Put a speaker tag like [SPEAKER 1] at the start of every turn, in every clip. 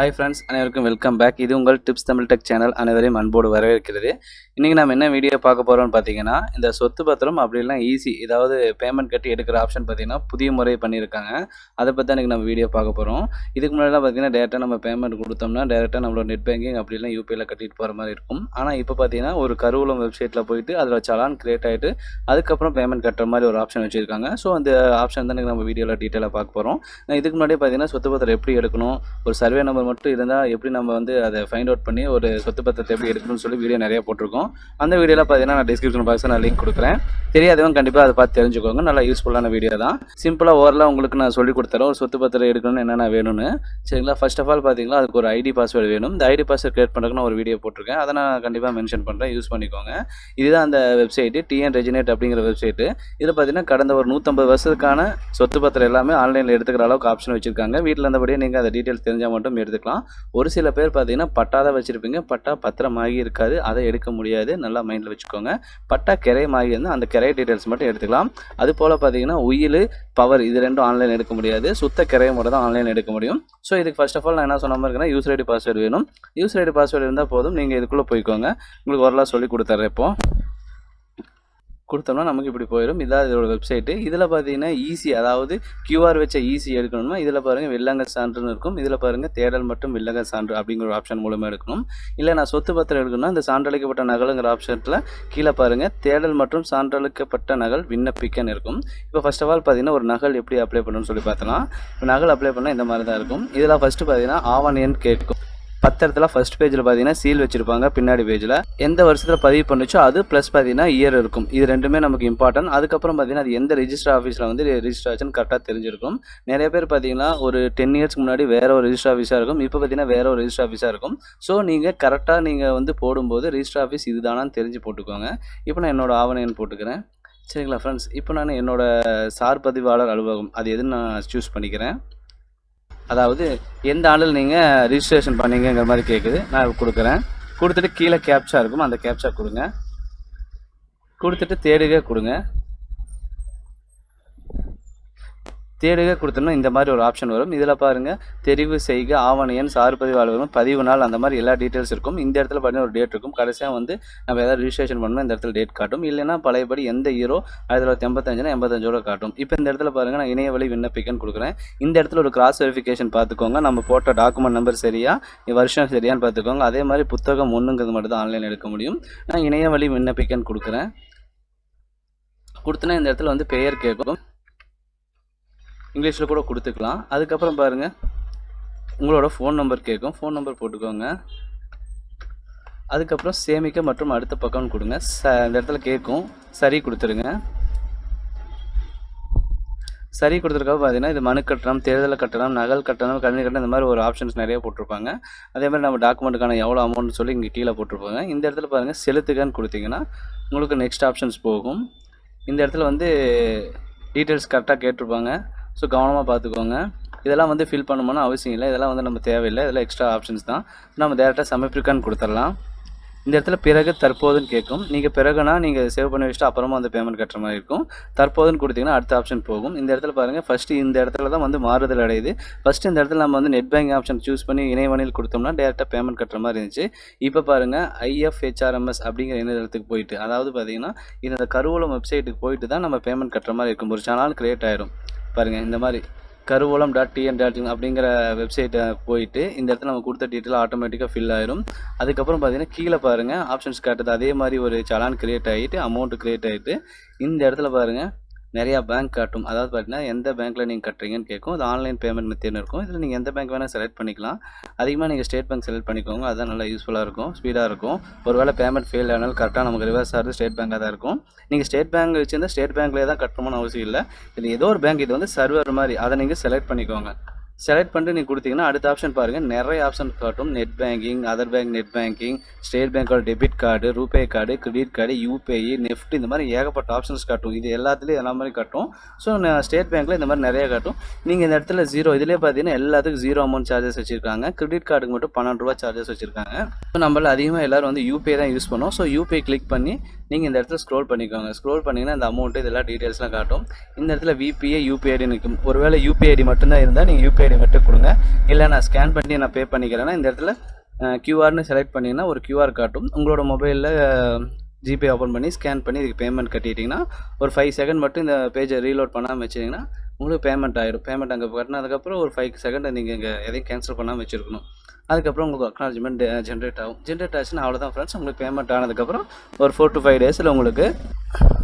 [SPEAKER 1] Hi friends அனைவருக்கும் welcome back இது உங்கள் டிப்ஸ் தமிழ் டெக் சேனல் அனைவரையும் அன்போடு வரவேற்கிறது. இன்றைக்கி நம்ம என்ன வீடியோ பார்க்க போகிறோம்னு பார்த்தீங்கன்னா இந்த சொத்து பத்திரம் அப்படி இல்லைனா ஈஸி ஏதாவது பேமெண்ட் கட்டி எடுக்கிற ஆப்ஷன் பார்த்தீங்கன்னா புதிய முறை பண்ணியிருக்காங்க. அதை பற்றி தான் நம்ம வீடியோ பார்க்க போகிறோம் இதுக்கு முன்னாடிலாம் பார்த்தீங்கன்னா டேரெக்டாக நம்ம பேமெண்ட் கொடுத்தோம்னா டேரெக்டாக நம்மளோட நெட் பேங்கிங் அப்படிலாம் யூபிஐயில் கட்டிட்டு போகிற மாதிரி இருக்கும். ஆனால் இப்போ பார்த்தீங்கன்னா ஒரு கருவூலம் வெப்சைட்டில் போயிட்டு அதில் சலான் கிரியேட் ஆகிட்டு அதுக்கப்புறம் பேமெண்ட் கட்டுற மாதிரி ஒரு ஆப்ஷன் வச்சுருக்காங்க. ஸோ அந்த ஆப்ஷன் தான் நம்ம வீடியோவில் டீட்டெயிலாக பார்க்க போகிறோம் இதுக்கு முன்னாடியே பார்த்தீங்கன்னா சொத்து பத்திரம் எப்படி எடுக்கணும்? ஒரு சர்வே நம்பர் மட்டும் இருந்தால் எப்படி நம்ம வந்து அதை ஃபைண்ட் அவுட் பண்ணி ஒரு சொத்து பத்திரத்தை எப்படி எடுக்கணும்னு சொல்லி வீடியோ நிறைய போட்டிருக்கோம். அந்த வீடியோவில் பார்த்தீங்கன்னா நான் டிஸ்கிரிப்ஷன் பாக்ஸில் நான் லிங்க் கொடுக்குறேன். தெரியாதவங்க கண்டிப்பாக அதை பார்த்து தெரிஞ்சுக்கோங்க. நல்லா யூஸ்ஃபுல்லான வீடியோ தான். சிம்பிளாக ஓரலாக உங்களுக்கு நான் சொல்லி கொடுத்துறேன். ஒரு சொத்து பத்திரம் எடுக்கணும்னு என்னென்ன வேணும்னு. சரிங்களா? ஃபர்ஸ்ட் ஆஃப் ஆல் பார்த்தீங்களா அதுக்கு ஒரு ஐடி பாஸ்வேர்டு வேணும். இந்த ஐடி பாஸ்வேர்டு கிரியேட் பண்ணுறதுக்கு ஒரு வீடியோ போட்டிருக்கேன். அதை நான் கண்டிப்பாக மென்ஷன் பண்ணுறேன் யூஸ் பண்ணிக்கோங்க. இதுதான் அந்த வெப்சைட்டு டிஎன் ரெஜினேட் அப்படிங்கிற வெப்சைட்டு இதில் பார்த்தீங்கன்னா கடந்த ஒரு நூற்றம்பது வருஷத்துக்கான சொத்து பத்திரம் எல்லாமே ஆன்லைனில் எடுத்துக்கிற அளவுக்கு ஆப்ஷன் வச்சுருக்காங்க. வீட்டில் இருந்தபடியே நீங்கள் அந்த டீட்டெயில்ஸ் தெரிஞ்சால் மட்டும் எடுத்துக்கலாம். ஒரு சில பேர் பார்த்தீங்கன்னா பட்டா தான் வச்சுருப்பீங்க. பட்டா பத்திரமாகி இருக்காது. அதை எடுக்க முடியாது. நல்லா மைண்டில் வச்சுக்கோங்க. பட்டா கிரையமாகி இருந்தால் அந்த கிரைய டீட்டெயில்ஸ் மட்டும் எடுத்துக்கலாம். அது போல் பார்த்தீங்கன்னா உயில் பவர் இது ரெண்டும் ஆன்லைன் எடுக்க முடியாது. சுத்த கிரைய மட்டும் தான் ஆன்லைன் எடுக்க முடியும். ஸோ இதுக்கு ஃபர்ஸ்ட் ஆஃப் ஆல் நான் என்ன சொன்ன மாதிரி இருக்கேன்னா யூஸ் ஐடி பாஸ்வேர்டு வேணும். யூஸ் ஐடி பாஸ்வேர்டு இருந்தால் போதும். நீங்கள் இதுக்குள்ளே போய்க்கோங்க. உங்களுக்கு வரலாறு சொல்லி கொடுத்துட்றேன் இப்போ. கொடுத்தோம்னா நமக்கு இப்படி போயிடும் இதான் இதோட வெப்சைட்டு இதில் பார்த்தீங்கன்னா ஈஸி அதாவது கியூஆர் வச்ச ஈஸி எடுக்கணும்னா இதில் பாருங்கள் வில்லங்க சான்றுன்னு இருக்கும். இதில் பாருங்கள் தேடல் மற்றும் வில்லங்க சான்று அப்படிங்கிற ஒரு ஆப்ஷன் மூலமாக எடுக்கணும். இல்லை நான் சொத்து பத்திரம் எடுக்கணும்னா இந்த சான்றளிக்கப்பட்ட நகலுங்கிற ஆப்ஷனில் கீழே பாருங்கள் தேடல் மற்றும் சான்றளிக்கப்பட்ட நகல் விண்ணப்பிக்கன்னு இருக்கும். இப்போ ஃபர்ஸ்ட் ஆஃப் ஆல் பார்த்தீங்கன்னா ஒரு நகல் எப்படி அப்ளை பண்ணணும்னு சொல்லி பார்த்தலாம் இப்போ நகல் அப்ளை பண்ணால் இந்த மாதிரி தான் இருக்கும். இதில் ஃபஸ்ட்டு பார்த்தீங்கன்னா ஆவன் எண் கேட்கும். பத்திரத்தில் ஃபர்ஸ்ட் பேஜில் பார்த்தீங்கன்னா சீல் வச்சுருப்பாங்க பின்னாடி பேஜில் எந்த வருஷத்தில் பதிவு பண்ணுச்சோ அது ப்ளஸ் பார்த்தீங்கன்னா இயர் இருக்கும். இது ரெண்டுமே நமக்கு இம்பார்ட்டன்ட் அதுக்கப்புறம் பார்த்தீங்கன்னா அது எந்த ரிஜிஸ்டர் ஆஃபீஸில் வந்து ரிஜிஸ்டர் ஆச்சுன்னு கரெக்டாக தெரிஞ்சிருக்கும். நிறைய பேர் பார்த்தீங்கன்னா ஒரு டென் இயர்ஸ்க்கு முன்னாடி வேற ஒரு ரிஜிஸ்டர் ஆஃபீஸாக இருக்கும். இப்போ பார்த்தீங்கன்னா வேற ஒரு ரிஜிஸ்டர் ஆஃபீஸாக இருக்கும். ஸோ நீங்கள் கரெக்டாக நீங்கள் வந்து போடும்போது ரிஜிஸ்டர் ஆஃபீஸ் இதுதானான்னு தெரிஞ்சு போட்டுக்கோங்க. இப்போ நான் என்னோட ஆவணம் போட்டுக்கிறேன். சரிங்களா ஃப்ரெண்ட்ஸ் இப்போ நான் என்னோட சார் பதிவாளர் அலுவலகம் அது எதுன்னு நான் சூஸ் பண்ணிக்கிறேன். அதாவது எந்த ஆண்டில் நீங்கள் ரிஜிஸ்ட்ரேஷன் பண்ணீங்கங்கிற மாதிரி கேட்குது நான் கொடுக்குறேன். கொடுத்துட்டு கீழே கேப்சா இருக்கும். அந்த கேப்சா கொடுங்க. கொடுத்துட்டு தேடுக கொடுங்க. தேடுக கொடுத்தோம்னா இந்த மாதிரி ஒரு ஆப்ஷன் வரும். இதில் பாருங்கள் தெரிவு செய்க ஆவண எண் சார் பதிவு அலுவலகம் பதிவு நாள் அந்த மாதிரி எல்லா டீட்டெயில்ஸ் இருக்கும். இந்த இடத்துல பார்த்தீங்கன்னா ஒரு டேட் இருக்கும். கடைசியாக வந்து நம்ம ஏதாவது ரிஜிஸ்ட்ரேஷன் பண்ணணும் இந்த இடத்துல டேட் காட்டும். இல்லைன்னா பழையபடி எந்த ஹீரோ ஆயிரத்தி தொள்ளாயிரத்தி எண்பத்தஞ்சுனா எண்பத்தஞ்சோட காட்டும். இப்போ இந்த இடத்துல பாருங்கள் நான் இணைய வழி விண்ணப்பிக்கன்னு கொடுக்குறேன். இந்த இடத்துல ஒரு கிராஸ் வெரிஃபிகேஷன் பார்த்துக்கோங்க நம்ம போட்ட டாக்குமெண்ட் நம்பர் சரியா வருஷம் சரியான்னு பார்த்துக்கோங்க அதே மாதிரி புத்தகம் ஒன்றுங்கிறது மட்டும் தான் ஆன்லைன் எடுக்க முடியும். நான் இணைய வழி விண்ணப்பிக்கன்னு கொடுக்குறேன். கொடுத்தனா இந்த இடத்துல வந்து பெயர் கேட்கும். இங்கிலீஷில் கூட கொடுத்துக்கலாம். அதுக்கப்புறம் பாருங்கள் உங்களோட ஃபோன் நம்பர் கேட்கும் ஃபோன் நம்பர் போட்டுக்கோங்க. அதுக்கப்புறம் சேமிக்க மற்றும் அடுத்த பக்கம்னு கொடுங்க. ச இந்த இடத்துல கேட்கும் சரி கொடுத்துருங்க. சரி கொடுத்துருக்காக பார்த்தீங்கன்னா இது மனு கட்டணம் தேர்தல் கட்டணம் நகல் கட்டணம் கல்வி கட்டணம் இந்த மாதிரி ஒரு ஆப்ஷன்ஸ் நிறைய போட்டிருப்பாங்க. அதே மாதிரி நம்ம டாக்குமெண்ட்டுக்கான எவ்வளோ அமௌண்ட்னு சொல்லி இங்கே கீழே போட்டிருப்பாங்க. இந்த இடத்துல பாருங்கள் செலுத்துகன்னு கொடுத்தீங்கன்னா உங்களுக்கு நெக்ஸ்ட் ஆப்ஷன்ஸ் போகும். இந்த இடத்துல வந்து டீட்டெயில்ஸ் கரெக்டாக கேட்டிருப்பாங்க. ஸோ கவனமாக பார்த்துக்கோங்க. இதெல்லாம் வந்து ஃபில் பண்ணணும்னு அவசியம் இல்லை. இதெல்லாம் வந்து நம்ம தேவையில்லை. இதெல்லாம் எக்ஸ்ட்ரா ஆப்ஷன்ஸ் தான். நம்ம டேரெக்டாக சமர்ப்பிக்கான்னு கொடுத்துடலாம். இந்த இடத்துல பிறகு தற்போதுன்னு கேட்கும். நீங்கள் பிறகுனா நீங்கள் சேவ் பண்ணி வச்சுட்டு அப்புறமா அந்த பேமெண்ட் கட்டுற மாதிரி இருக்கும். தற்போதுன்னு கொடுத்தீங்கன்னா அடுத்த ஆப்ஷன் போகும். இந்த இடத்துல பாருங்கள் ஃபஸ்ட்டு இந்த இடத்துல தான் வந்து மாறுதல் அடையுது. ஃபஸ்ட்டு இந்த இடத்துல நம்ம வந்து நெட் பேங்கிங் ஆப்ஷன் சூஸ் பண்ணி இணையவணியில் கொடுத்தோம்னா டேரெக்டாக பேமெண்ட் கட்டுற மாதிரி இருந்துச்சு. இப்போ பாருங்கள் ஐஎஃப்ஹெச்ஆர்எம்எஸ் அப்படிங்கிற இணையதளத்துக்கு போயிட்டு அதாவது பார்த்தீங்கன்னா இந்த கருவூலம் வெப்சைட்டுக்கு போயிட்டு தான் நம்ம பேமெண்ட் கட்டுற மாதிரி இருக்கும். ஒரு சேனல் கிரியேட் ஆயிரும். பாருங்கள் இந்த மாதிரி Karuvoolam dot TN dot in அப்படிங்கிற வெப்சைட்டை போயிட்டு இந்த இடத்துல நம்ம கொடுத்த டீட்டெயில் ஆட்டோமேட்டிக்காக ஃபில் ஆயிரும். அதுக்கப்புறம் பார்த்தீங்கன்னா கீழே பாருங்கள் ஆப்ஷன்ஸ் காட்டுது. அதே மாதிரி ஒரு சலான் கிரியேட் ஆகிட்டு அமௌண்ட் கிரியேட் ஆகிட்டு இந்த இடத்துல பாருங்கள் நிறையா பேங்க் காட்டும். அதாவது பார்த்தீங்கன்னா எந்த பேங்க்கில் நீங்கள் கட்டுறீங்கன்னு கேட்கும். அது ஆன்லைன் பேமெண்ட் மெத்தட்னு இருக்கும். இதில் நீங்கள் எந்த பேங்க் வேணால் செலக்ட் பண்ணிக்கலாம். அதிகமாக நீங்கள் ஸ்டேட் பேங்க் செலக்ட் பண்ணிக்கோங்க. அதுதான் நல்லா யூஸ்ஃபுல்லாக இருக்கும். ஸ்பீடாக இருக்கும். ஒருவேளை பேமெண்ட் ஃபெயில் ஆனாலும் கரெக்டாக நமக்கு ரிவர்ஸ் ஆகிறது ஸ்டேட் பேங்காக தான் இருக்கும். நீங்கள் ஸ்டேட் பேங்க் வச்சிருந்தா ஸ்டேட் பேங்க்லேயே தான் கட்டணும்னு அவசியம் இல்லை. இல்லை ஏதோ ஒரு பேங்க் இது வந்து சர்வர் மாதிரி. அதை நீங்கள் செலக்ட் பண்ணிக்கோங்க. செலக்ட் பண்ணிட்டு நீங்கள் கொடுத்தீங்கன்னா அடுத்த ஆப்ஷன் பாருங்கள் நிறைய ஆப்ஷன் காட்டும். Net banking other bank net banking state பேங்கோட debit card RuPay card credit card UPI NEFT இந்த மாதிரி ஏகப்பட்ட ஆப்ஷன்ஸ் காட்டும். இது எல்லாத்துலேயும் எல்லா மாதிரி காட்டும். ஸோ ஸ்டேட் பேங்க்கில் இந்த மாதிரி நிறைய காட்டும். நீங்கள் இந்த இடத்துல ஜீரோ இதிலே பார்த்தீங்கன்னா எல்லாத்துக்கும் ஜீரோ அமௌண்ட் சார்ஜஸ் வச்சிருக்காங்க. கிரெடிட் கார்டுக்கு மட்டும் பன்னெண்டு ரூபா சார்ஜஸ் வச்சிருக்காங்க. ஸோ நம்மள அதிகமாக எல்லாரும் வந்து யூபிஐ தான் யூஸ் பண்ணுவோம். ஸோ யூபிஐ கிளிக் பண்ணி நீங்கள் இந்த இடத்துல ஸ்க்ரோல் பண்ணிக்கோங்க. ஸ்க்ரோல் பண்ணிங்கன்னா இந்த அமௌண்ட்டு இதெல்லாம் டீட்டெயில்ஸ்லாம் காட்டும். இந்த இடத்துல விபிஐ யூபிஐடி நிற்கும் ஒருவேளை யூபிஐடி மட்டும்தான் இருந்தால் நீங்கள் யூபிஐடி மட்டும் கொடுங்க. இல்லை நான் ஸ்கேன் பண்ணி நான் பே பண்ணிக்கிறேன்னா இந்த இடத்துல கியூஆர்னு செலக்ட் பண்ணிங்கன்னா ஒரு கியூஆர் காட்டும். உங்களோட மொபைலில் ஜிபே ஓப்பன் பண்ணி ஸ்கேன் பண்ணி இதுக்கு பேமெண்ட் கட்டிட்டிங்கன்னா ஒரு ஃபைவ் செகண்ட் மட்டும் இந்த பேஜை ரீலோட் பண்ணாமல் வச்சிங்கன்னா உங்களுக்கு பேமெண்ட் ஆகிடும் பேமெண்ட் அங்கே கட்டினதுக்கப்புறம் ஒரு ஃபைவ் செகண்ட் நீங்கள் இங்கே எதையும் கேன்சல் பண்ணாமல் வச்சுருக்கணும். அதுக்கப்புறம் உங்களுக்கு அக்னாலஜ்மெண்ட் ஜென்ரேட் uh, ஆகும். ஜென்ரேட் ஆச்சுன்னா அவ்வளோதான் ஃப்ரெண்ட்ஸ் உங்களுக்கு பேமெண்ட் ஆனதுக்கப்புறம் ஒரு ஃபோர் டு ஃபைவ் டேஸில் உங்களுக்கு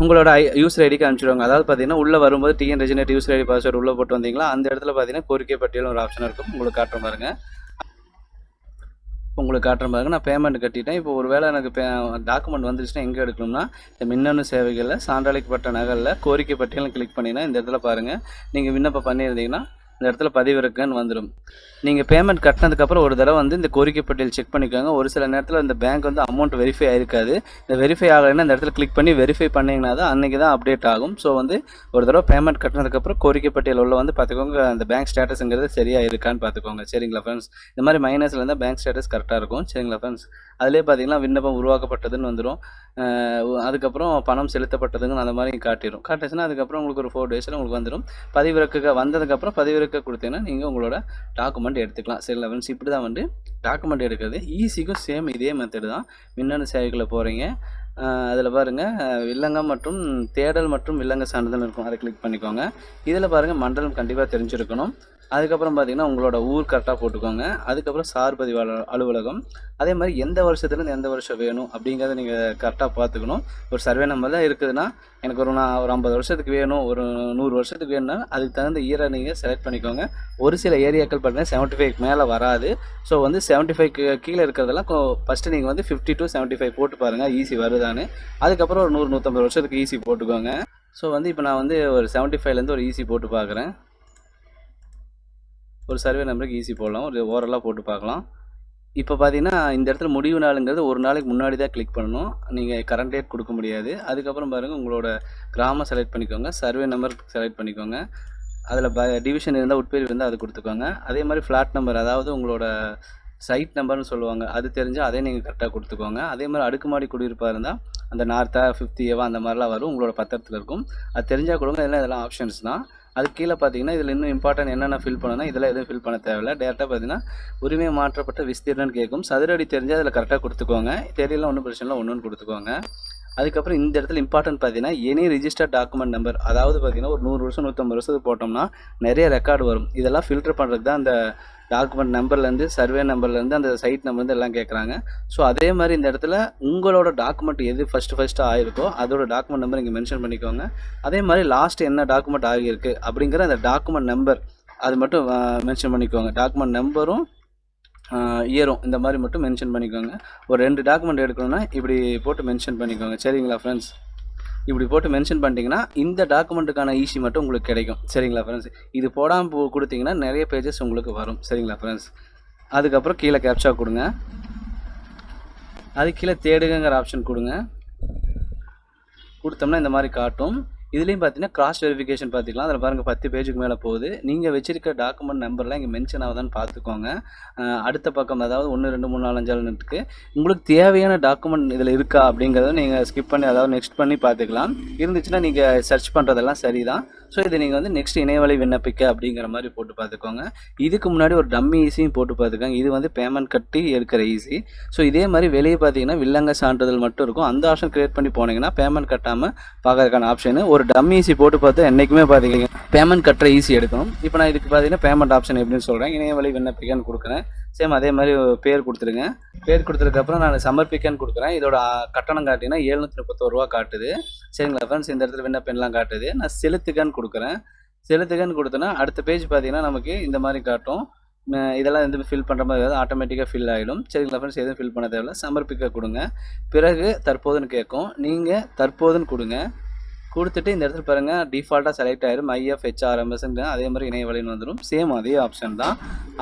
[SPEAKER 1] உங்களோட ஐ யூசர் ஐடிக்கு அனுப்பிச்சிடுவாங்க. அதாவது பார்த்தீங்கன்னா உள்ளே வரும்போது TN Reginet user ID password உள்ளே போட்டு வந்தீங்களா அந்த இடத்துல பார்த்தீங்கன்னா கோரிக்கை பட்டியல் ஒரு ஆப்ஷன் இருக்கும். உங்களுக்கு காட்டுற பாருங்க. உங்களுக்கு காட்டுற பாருங்க. நான் பேமெண்ட் கட்டிட்டேன். இப்போ ஒரு வேளை எனக்கு பே டாக்குமெண்ட் வந்துருச்சுன்னா எங்கே எடுக்கணும்னா இந்த மின்னணு சேவைகளில் சான்றளிக்கப்பட்ட நகரில் கோரிக்கை பட்டியலில் கிளிக் பண்ணிங்கன்னா இந்த இடத்துல பாருங்கள் நீங்கள் விண்ணப்பம் பண்ணியிருந்தீங்கன்னா இந்த இடத்துல பதிவிறக்குன்னு வந்துடும் நீங்கள் பேமெண்ட் கட்டினதுக்கப்புறம் ஒரு தடவை வந்து இந்த கோரிக்கை பட்டியல் செக் பண்ணிக்கோங்க. ஒரு சில நேரத்தில் இந்த பேங்க் வந்து அமௌண்ட் வெரிஃபை ஆயிருக்காது. இந்த வெரிஃபை ஆகலைன்னா இந்த இடத்துல கிளிக் பண்ணி வெரிஃபை பண்ணிங்கன்னா தான் அன்றைக்கி தான் அப்டேட் ஆகும். ஸோ வந்து ஒரு தடவை பேமெண்ட் கட்டினதுக்கப்புறம் கோரிக்கை பட்டியல் உள்ள வந்து பார்த்துக்கோங்க. அந்த பேங்க் ஸ்டேட்டஸுங்கிறது சரியாக இருக்கான்னு பார்த்துக்கோங்க. சரிங்களா ஃப்ரெண்ட்ஸ் இந்த மாதிரி மைனஸில் இருந்தால் பேங்க் ஸ்டேட்டஸ் கரெக்டாக இருக்கும். சரிங்களா ஃப்ரெண்ட்ஸ் அதிலே பார்த்தீங்கன்னா விண்ணப்பம் உருவாக்கப்பட்டதுன்னு வந்துடும் அதுக்கப்புறம் பணம் செலுத்தப்பட்டதுன்னு அந்த மாதிரி காட்டிடும் காட்டுச்சுன்னா அதுக்கப்புறம் உங்களுக்கு ஒரு ஃபோர் டேஸில் உங்களுக்கு வந்துடும் பதிவிறக்க வந்ததுக்கப்புறம் பதிவிறக்க கொடுத்தீங்கன்னா நீங்கள் உங்களோட டாக்குமெண்ட் எடுத்துக்கலாம். சரி லெவன்ஸ் இப்படி தான் வந்து டாக்குமெண்ட் எடுக்கிறது. ஈஸிக்கும் சேம் இதே மெத்தடு தான். மின்னணு சேவைகளை போகிறீங்க அதில் பாருங்கள் வில்லங்கம் மற்றும் தேடல் மற்றும் வில்லங்க சான்றிதழ் இருக்கும். அதை கிளிக் பண்ணிக்கோங்க. இதில் பாருங்கள் மண்டலம் கண்டிப்பாக தெரிஞ்சிருக்கணும். அதுக்கப்புறம் பார்த்தீங்கன்னா உங்களோட ஊர் கரெக்டாக போட்டுக்கோங்க. அதுக்கப்புறம் சார் பதிவாளர் அலுவலகம். அதே மாதிரி எந்த வருஷத்துலேருந்து எந்த வருஷம் வேணும் அப்படிங்கிறத நீங்கள் கரெக்டாக பார்த்துக்கணும் ஒரு சர்வே நம்பர் தான் இருக்குதுன்னா எனக்கு ஒரு நான் ஒரு ஐம்பது வருஷத்துக்கு வேணும் ஒரு நூறு வருஷத்துக்கு வேணும்னா அதுக்கு தகுந்த ஈரை நீங்கள் செலக்ட் பண்ணிக்கோங்க. ஒரு சில ஏரியாக்கள் பார்த்தீங்கன்னா செவன்ட்டி ஃபைவ் மேலே வராது. ஸோ வந்து செவன்ட்டி ஃபைவ் கீழே இருக்கிறதெல்லாம் ஃபஸ்ட்டு நீங்கள் வந்து ஃபிஃப்டி டு செவன்ட்டி ஃபைவ் போட்டு பாருங்கள் ஈஸி வருதான்னு. அதுக்கப்புறம் ஒரு நூறு நூற்றம்பது வருஷத்துக்கு ஈஸி போட்டுக்கோங்க. ஸோ வந்து இப்போ நான் வந்து ஒரு செவன்ட்டி ஃபைவ்லேருந்து ஒரு ஈஸி போட்டு பார்க்குறேன் ஒரு சர்வே நம்பருக்கு ஈஸி போடலாம். ஒரு ஓரலாக போட்டு பார்க்கலாம். இப்போ பார்த்தீங்கன்னா இந்த இடத்துல முடிவு நாளுங்கிறது ஒரு நாளைக்கு முன்னாடி தான் கிளிக் பண்ணணும். நீங்கள் கரண்ட் டேட் கொடுக்க முடியாது. அதுக்கப்புறம் பாருங்கள் உங்களோட கிராமம் செலக்ட் பண்ணிக்கோங்க. சர்வே நம்பர் செலக்ட் பண்ணிக்கோங்க. அதில் ப டிவிஷன் இருந்தால் உட்பிரிவு இருந்தால் அது கொடுத்துக்கோங்க. அதே மாதிரி ஃப்ளாட் நம்பர் அதாவது உங்களோட சைட் நம்பர்னு சொல்லுவாங்க. அது தெரிஞ்சால் அதே நீங்கள் கரெக்டாக கொடுத்துக்கோங்க. அதே மாதிரி அடுக்குமாடி குடியிருப்பாக இருந்தால் அந்த நார்த்தா ஃபிஃப்த் ஏவா அந்த மாதிரிலாம் வரும். உங்களோட பத்திரத்தில் இருக்கும். அது தெரிஞ்சால் கொடுங்க. இதெல்லாம் இதெல்லாம் ஆப்ஷன்ஸ் தான். அது கீழே பார்த்தீங்கன்னா இதில் இன்னும் இம்பார்ட்டன்ட் என்னென்ன ஃபில் பண்ணணும் இதெல்லாம் எதுவும் ஃபில் பண்ண தேவையில்ல. டேரெக்டாக பார்த்தீங்கன்னா உரிமை மாற்றப்பட்ட விஸ்தீர்ணம்னு கேட்கும். சதுரடி தெரிஞ்சால் அதில் கரெக்டாக கொடுத்துக்கோங்க. தெரியல ஒன்றும் பிரச்சனை இல்லை ஒன்று கொடுத்துக்கோங்க. அதுக்கப்புறம் இந்த இடத்துல இம்பார்ட்டன்ட் பார்த்தீங்கன்னா எனி ரிஜிஸ்டர் டாக்குமெண்ட் நம்பர் அதாவது பார்த்தீங்கன்னா ஒரு நூறு வருஷம் நூற்றம்பது வருஷத்துக்கு போட்டோம்னா நிறைய ரெக்கார்டு வரும். இதெல்லாம் ஃபில்டர் பண்ணுறது தான் அந்த டாக்குமெண்ட் நம்பர்லேருந்து சர்வே நம்பர்லேருந்து அந்த சைட் நம்பர்லேருந்து எல்லாம் கேட்குறாங்க ஸோ அதே மாதிரி இந்த இடத்துல உங்களோட டாக்குமெண்ட் எது ஃபஸ்ட்டு ஃபஸ்ட்டு ஆகிருக்கோ அதோட டாக்குமெண்ட் நம்பர் இங்கே மென்ஷன் பண்ணிக்கோங்க. அதே மாதிரி லாஸ்ட் என்ன டாக்குமெண்ட் ஆகியிருக்கு அப்படிங்கிற அந்த டாக்குமெண்ட் நம்பர் அது மட்டும் மென்ஷன் பண்ணிக்கோங்க. டாக்குமெண்ட் நம்பரும் இயரும் இந்த மாதிரி மட்டும் மென்ஷன் பண்ணிக்கோங்க. ஒரு ரெண்டு டாக்குமெண்ட் எடுக்கணும்னா இப்படி போட்டு மென்ஷன் பண்ணிக்கோங்க. சரிங்களா ஃப்ரெண்ட்ஸ் இப்படி போட்டு மென்ஷன் பண்ணிட்டீங்கன்னா இந்த டாக்குமெண்ட்டுக்கான ஈஸி மட்டும் உங்களுக்கு கிடைக்கும். சரிங்களா ஃப்ரெண்ட்ஸ் இது போடாமல் கொடுத்தீங்கன்னா நிறைய பேஜஸ் உங்களுக்கு வரும். சரிங்களா ஃப்ரெண்ட்ஸ் அதுக்கப்புறம் கீழே கேப்சா கொடுங்க. அது கீழே தேடுங்கிற ஆப்ஷன் கொடுங்க. கொடுத்தோம்னா இந்த மாதிரி காட்டும். இதுலேயும் பார்த்தீங்கன்னா கிராஸ் வெரிஃபிகேஷன் பார்த்துக்கலாம் அதில் பாருங்கள் பத்து பேஜுக்கு மேலே போகுது. நீங்கள் வச்சிருக்க டாக்குமெண்ட் நம்பர்லாம் இங்கே மென்ஷன் ஆகுதான்னு பார்த்துக்கோங்க அடுத்த பக்கம் அதாவது ஒன்று ரெண்டு மூணு நாலு அஞ்சாலுக்கு உங்களுக்கு தேவையான டாக்குமெண்ட் இதில் இருக்கா அப்படிங்கிறத நீங்கள் ஸ்கிப் பண்ணி அதாவது நெக்ஸ்ட் பண்ணி பார்த்துக்கலாம் இருந்துச்சுன்னா நீங்கள் சர்ச் பண்ணுறதெல்லாம் சரிதான். ஸோ இதை நீங்கள் வந்து நெக்ஸ்ட் இணையவழி விண்ணப்பிக்க அப்படிங்கிற மாதிரி போட்டு பார்த்துக்கோங்க. இதுக்கு முன்னாடி ஒரு டம்மி ஈஸியும் போட்டு பார்த்துக்கோங்க. இது வந்து பேமெண்ட் கட்டி எடுக்கிற ஈஸி ஸோ இதே மாதிரி வெளியே பார்த்தீங்கன்னா வில்லங்க சான்றிதழ் மட்டும் இருக்கும். அந்த ஆப்ஷன் கிரியேட் பண்ணி போனீங்கன்னா பேமெண்ட் கட்டாமல் பார்க்கறதுக்கான ஆப்ஷன் ஒரு டம்மி ஈஸி போட்டு பார்த்து என்றைக்குமே பார்த்தீங்க பேமெண்ட் கட்டுற ஈஸி எடுக்கணும். இப்போ நான் இதுக்கு பார்த்தீங்கன்னா பேமெண்ட் ஆப்ஷன் எப்படின்னு சொல்கிறேன் இணையவழி விண்ணப்பிக்கன்னு கொடுக்குறேன். சேம் அதே மாதிரி பேர் கொடுத்துருங்க. பேர் கொடுத்ததுக்கப்புறம் நான் சமர்ப்பிக்கன்னு கொடுக்குறேன். இதோட கட்டணம் காட்டினா ஏழ்நூற்றி முப்பத்தோரு ரூபா காட்டுது. சரிங்களா ஃப்ரெண்ட்ஸ் இந்த இடத்துல விண்ணப்பெண்லாம் காட்டுது. நான் செலுத்துக்கன்னு கொடுக்குறேன். செலுத்துக்கன்னு கொடுத்தோன்னா அடுத்த பேஜ் பார்த்தீங்கன்னா நமக்கு இந்த மாதிரி காட்டும். இதெல்லாம் எதுவும் ஃபில் பண்ணுற மாதிரி ஏதாவது ஆட்டோமேட்டிக்காக ஃபில் ஆகிடும் சரிங்களா ஃப்ரெண்ட்ஸ் எதுவும் ஃபில் பண்ண தேவையில்ல. சமர்ப்பிக்க கொடுங்க. பிறகு தற்போதுன்னு கேட்கும். நீங்கள் தற்போதுன்னு கொடுங்க. கொடுத்துட்டு இந்த இடத்துல பாருங்கள் டிஃபால்ட்டாக செலக்ட் ஆயிரும். ஐஎஃப் ஹெச்ஆர்எம்எஸ்ன்னு அதே மாதிரி இணையவழின்னு வந்துடும் சேம் அதே ஆப்ஷன் தான்.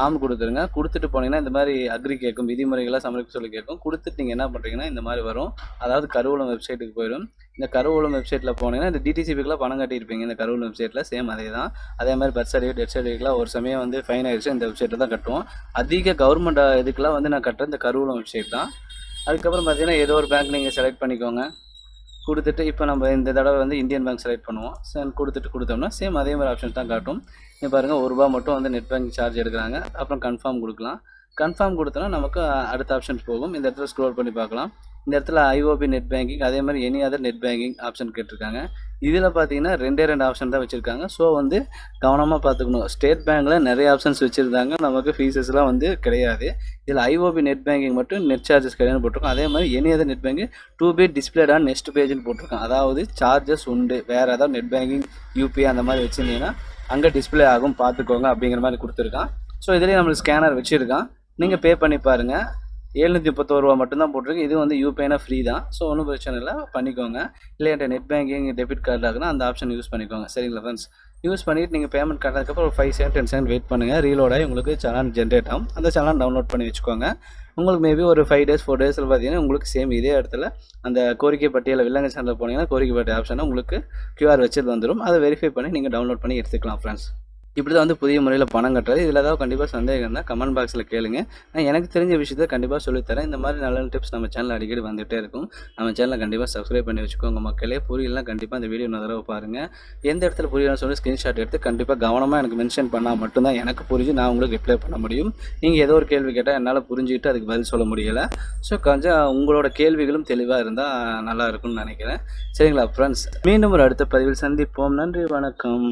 [SPEAKER 1] ஆம் கொடுத்துருங்க. கொடுத்துட்டு போனீங்கன்னா இந்த மாதிரி அக்ரி கேட்கும். விதிமுறைகளாக சமர்ப்பிக்க சொல்லி கேட்கும். கொடுத்துட்டு நீங்கள் என்ன பண்ணுறீங்கன்னா இந்த மாதிரி வரும். அதாவது கருவூலம் வெப்சைட்டுக்கு போயிடும் இந்த கருவூலம் வெப்சைட்டில் போனீங்கன்னா இந்த டிடிசிபிக்கெலாம் பணம் கட்டியிருப்பீங்க. இந்த கருவூலம் வெப்சைட்டில் சேம் அதே தான். அதே மாதிரி பர்த் சர்டிஃபிகேட் டெத் சர்டிஃபிகேட்லாம் ஒரு சமயம் வந்து ஃபைன் ஆயிடுச்சு இந்த வெப்சைட்டில் தான் கட்டுவோம். அதிக கவர்மெண்ட் இதுக்கெல்லாம் வந்து நான் கட்டுற இந்த கருவூலம் வெப்சைட் தான். அதுக்கப்புறம் பார்த்தீங்கன்னா ஏதோ ஒரு பேங்க் நீங்கள் செலக்ட் பண்ணிக்கோங்க. கொடுத்துட்டு இப்போ நம்ம இந்த தடவை வந்து இந்தியன் பேங்க் செலக்ட் பண்ணுவோம். சேம் கொடுத்துட்டு கொடுத்தோம்னா சேம் அதே மாதிரி ஆப்ஷன் தான் காட்டும். இங்கே பாருங்கள் ஒரு ரூபா மட்டும் வந்து நெட் பேங்கிங் சார்ஜ் எடுக்கிறாங்க. அப்புறம் கன்ஃபார்ம் கொடுக்கலாம். கன்ஃபார்ம் கொடுத்தோன்னா நமக்கு அடுத்த ஆப்ஷன்ஸ் போகும். இந்த இடத்துல ஸ்க்ரோல் பண்ணி பார்க்கலாம். இந்த இடத்துல ஐஓபி நெட் பேங்கிங் அதே மாதிரி any other net banking option கேட்டிருக்காங்க. இதில் பார்த்தீங்கன்னா ரெண்டே ரெண்டு ஆப்ஷன் தான் வச்சுருக்காங்க. ஸோ வந்து கவனமாக பார்த்துக்கணும். ஸ்டேட் பேங்க்கில் நிறைய ஆப்ஷன்ஸ் வச்சுருந்தாங்க. நமக்கு ஃபீஸஸ்லாம் வந்து கிடையாது. இதில் ஐஓபி நெட் பேங்கிங் மட்டும் நெட் சார்ஜஸ் கிடையாது போட்டிருக்கோம். அதே மாதிரி any other net banking to be displayed on next பேஜ்னு போட்டிருக்கோம். அதாவது சார்ஜஸ் உண்டு. வேறு ஏதாவது நெட் பேங்கிங் யூபிஐ அந்த மாதிரி வச்சுருந்தீங்கன்னா அங்கே டிஸ்பிளே ஆகும். பார்த்துக்கோங்க அப்படிங்கிற மாதிரி கொடுத்துருக்கான். ஸோ இதுலேயே நம்மளுக்கு ஸ்கேனர் வச்சுருக்கான். நீங்கள் பே பண்ணி பாருங்கள் எழுநூற்றி முப்பத்தோரு ரூபா மட்டும்தான் போட்டிருக்கு. இது வந்து யூபிஐனா ஃப்ரீ தான். ஸோ ஒன்றும் பிரச்சனை இல்லை. பண்ணிக்கோங்க. இல்லை என்கிட்ட நெட் பேங்கிங் டெபிட் கார்டு ஆகுனா அந்த ஆப்ஷன் யூஸ் பண்ணிக்கோங்க. சரிங்களா ஃப்ரெண்ட்ஸ் யூஸ் பண்ணிவிட்டு நீங்கள் பேமெண்ட் கட்டினதுக்கப்புறம் ஒரு five second ten second wait பண்ணுங்கள் ரீலோட் ஆகி உங்களுக்கு சலான் ஜென்ரேட் ஆகும். அந்த சலான் டவுன்லோட் பண்ணி வச்சுக்கோங்க. உங்களுக்கு மேபி ஒரு ஃபைவ் டேஸ் ஃபோர் டேஸில் பார்த்தீங்கன்னா உங்களுக்கு சேம் இதே இடத்துல அந்த கோரிக்கை பட்டியலில் வில்லங்க சேனலில் போனீங்கன்னா கோரிக்கை பட்டியல் ஆப்ஷனை உங்களுக்கு கியூஆர் வச்சுட்டு வந்துடும் அதை வெரிஃபை பண்ணி நீங்கள் டவுன்லோட் பண்ணி எடுத்துக்கலாம் ஃப்ரெண்ட்ஸ் இப்படி தான் வந்து புதிய முறையில் பணம் கட்டுறது. இதில் ஏதாவது கண்டிப்பாக சந்தேகம் இருந்தால் கமெண்ட் பாக்ஸில் கேளுங்க. நான் எனக்கு தெரிஞ்ச விஷயத்தை கண்டிப்பாக சொல்லித்தரேன். இந்த மாதிரி நல்ல டிப்ஸ் நம்ம சேனல் அடிக்கடி வந்துகிட்டே இருக்கும். நம்ம சேனலை கண்டிப்பாக சப்ஸ்கிரைப் பண்ணி வச்சுக்கோங்க மக்களே. புரியலாம் கண்டிப்பாக அந்த வீடியோ நான் தடவை பாருங்கள் எந்த இடத்துல புரியலன்னு சொல்லி ஸ்க்ரீன்ஷாட் எடுத்து கண்டிப்பாக கவனமாக எனக்கு மென்ஷன் பண்ணால் மட்டும்தான் எனக்கு புரிஞ்சு நான் உங்களுக்கு ரிப்ளை பண்ண முடியும். நீங்கள் ஏதோ ஒரு கேள்வி கேட்டால் என்னால் புரிஞ்சுக்கிட்டு அதுக்கு பதில் சொல்ல முடியலை. ஸோ கொஞ்சம் உங்களோட கேள்விகளும் தெளிவாக இருந்தால் நல்லா இருக்கும்னு நினைக்கிறேன். சரிங்களா ஃப்ரெண்ட்ஸ் மீண்டும் ஒரு அடுத்த பதிவில் சந்திப்போம். நன்றி வணக்கம்.